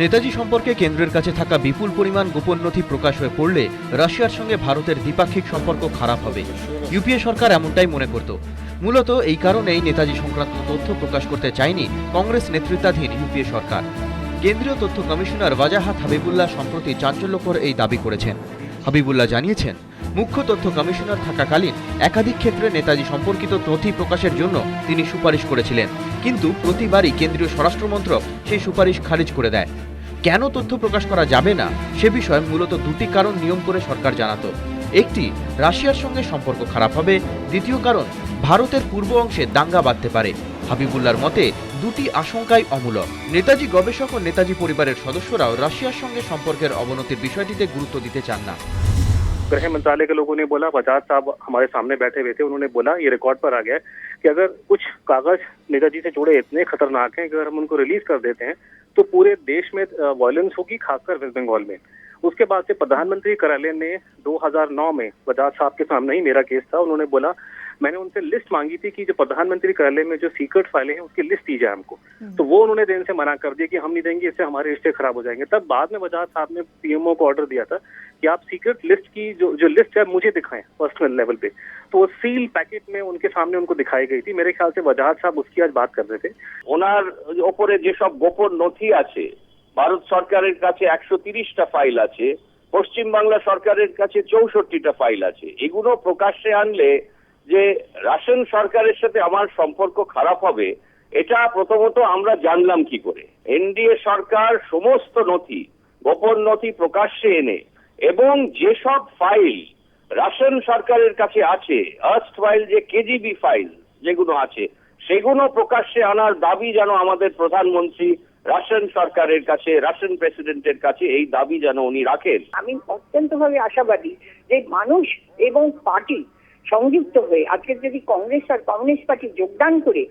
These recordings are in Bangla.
নেতাজি সম্পর্কে কেন্দ্রের কাছে থাকা বিপুল পরিমাণ গোপন নথি প্রকাশ হয়ে পড়লে রাশিয়ার সঙ্গে ভারতের দ্বিপাক্ষিক সম্পর্ক খারাপ হবে। ইউপিএ সরকার এমনটাই মনে করত। মূলত এই কারণেই নেতাজি সংক্রান্ত তথ্য প্রকাশ করতে চায়নি কংগ্রেস নেতৃত্বাধীন ইউপিএ সরকার। কেন্দ্রীয় তথ্য কমিশনার ওয়াজাহাত হাবিবুল্লাহ সম্প্রতি চাঞ্চল্যকর এই দাবি করেছেন। হাবিবুল্লাহ জানিয়েছেন মুখ্য তথ্য কমিশনার থাকাকালীন একাধিক ক্ষেত্রে নেতাজি সম্পর্কিত নথি প্রকাশের জন্য তিনি সুপারিশ করেছিলেন। কিন্তু প্রতিবারই কেন্দ্রীয় স্বরাষ্ট্রমন্ত্রক সেই সুপারিশ খারিজ করে দেয়। কেন তথ্য প্রকাশ করা যাবে না সে বিষয়ে মূলত দুটি কারণ নিয়ম করে সরকার জানাতো। একটি, রাশিয়ার সঙ্গে সম্পর্ক খারাপ হবে। দ্বিতীয় কারণ, ভারতের পূর্ব অংশে দাঙ্গা বাঁধতে পারে। হাবিবুল্লাহর মতে, দুটি আশঙ্কাই অমূলক। নেতাজি গবেষক ও নেতাজি পরিবারের সদস্যরাও রাশিয়ার সঙ্গে সম্পর্কের অবনতির বিষয়টিতে গুরুত্ব দিতে চান না। गृह मंत्रालय के लोगों ने बोला, बजाज साहब हमारे सामने बैठे हुए थे, उन्होंने बोला, ये रिकॉर्ड पर आ गया कि अगर कुछ कागज़ नेताजी से जुड़े इतने खतरनाक हैं कि अगर हम उनको रिलीज़ कर देते हैं तो पूरे देश में वायलेंस होगी, खासकर वेस्ट बंगाल में। उसके बाद से प्रधानमंत्री कार्यालय ने 2009 में बजाज साहब के सामने ही मेरा केस था, उन्होंने बोला मैंने उनसे लिस्ट मांगी थी कि जो प्रधानमंत्री कार्यालय में जो सीक्रेट फाइलें हैं उसकी लिस्ट दी जाए हमको तो वो उन्होंने देने से मना कर दिया कि हम नहीं देंगे इससे हमारे रिश्ते खराब हो जाएंगे तब बाद में बजाज साहब ने पीएमओ को ऑर्डर दिया था कि आप सीक्रेट लिस्ट की जो जो लिस्ट है मुझे दिखाएं पर्सनल लेवल पे तो वो सील पैकेट में उनके सामने उनको दिखाई गई थी मेरे ख्याल से वजाहत साहब उसकी आज बात कर रहे थे ওনার ওপরে যেসব গোপন নথি আছে ভারত সরকারের কাছে একশো তিরিশটা ফাইল আছে পশ্চিমবাংলা সরকারের কাছে চৌষট্টিটা ফাইল আছে এগুলো প্রকাশ্যে আনলে যে রাশন সরকারের সাথে আমার সম্পর্ক খারাপ হবে, এটা প্রথমত আমরা জানলাম কি করে? এনডিএ সরকার সমস্ত নথি, গোপন নথি প্রকাশ্যে এনে, এবং যেসব ফাইল রাশন সরকারের কাছে আছে আর্স্ট ফাইল যে কেজিবি ফাইল যেগুলো আছে, সেগুলো প্রকাশ্যে আনার দাবি যেন আমাদের প্রধানমন্ত্রী রাশন সরকারের কাছে, রাশন প্রেসিডেন্টের কাছে এই দাবি যেন উনি রাখেন। আমি অত্যন্তভাবে আশাবাদী যে মানুষ এবং পার্টি সংযুক্ত হয়ে, আজকে যদি কংগ্রেস আর কমিউনিস্ট পার্টি যোগদান করে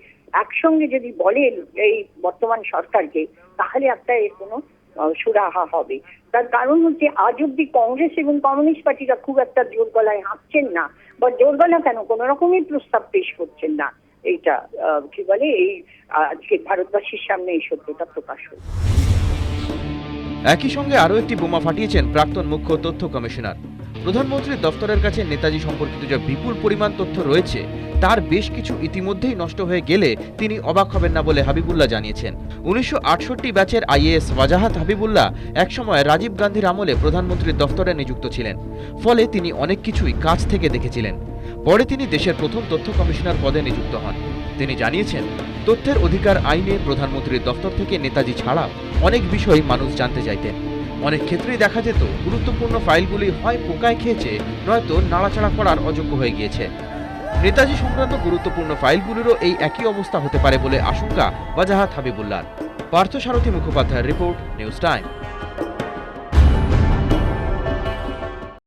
একসঙ্গে যদি বলেন এই বর্তমান সরকারকে, তাহলে একটা এর কোনো সুরাহা হবে। তার কারণ হচ্ছে আজ অব্দি কংগ্রেস এবং কমিউনিস্ট পার্টিরা খুব একটা জোর গলায় হাঁটছেন না, বা জোর গলা কেন? কোনো রকমই প্রস্তাব পেশ করছেন না। এইটা কি বলে, এই আজকে ভারতবাসীর সামনে এই সত্যতা প্রকাশ হয়েছে একই সঙ্গে আরও একটি বোমা ফাটিয়েছেন প্রাক্তন মুখ্য তথ্য কমিশনার। প্রধানমন্ত্রীর দফতরের কাছে নেতাজি সম্পর্কিত যে বিপুল পরিমাণ তথ্য রয়েছে, তার বেশ কিছু ইতিমধ্যেই নষ্ট হয়ে গেলে তিনি অবাক হবেন না বলে হাবিবুল্লাহ জানিয়েছেন। উনিশশো আটষট্টি ব্যাচের আইএএস ওয়াজাহাত হাবিবুল্লাহ একসময় রাজীব গান্ধীর আমলে প্রধানমন্ত্রীর দফতরে নিযুক্ত ছিলেন, ফলে তিনি অনেক কিছুই কাছ থেকে দেখেছিলেন। পরে তিনি দেশের প্রথম তথ্য কমিশনার পদে নিযুক্ত হন। তিনি জানিয়েছেন, তথ্যের অধিকার আইনে প্রধানমন্ত্রীর দফতর থেকে নেতাজি ছাড়া অনেক বিষয় মানুষ জানতে চাইতেন। অনেক ক্ষেত্রেই দেখা যেত গুরুত্বপূর্ণ ফাইলগুলি হয় পোকায় খেয়েছে নয়তো নাড়াচাড়া করার অযোগ্য হয়ে গিয়েছে। নেতাজি সংক্রান্ত গুরুত্বপূর্ণ ফাইলগুলিরও এই একই অবস্থা হতে পারে বলে আশঙ্কা বাজাহাত হাবিবুল্লাহ। পার্থসারথী মুখোপাধ্যায়ের রিপোর্ট, নিউজ টাইম।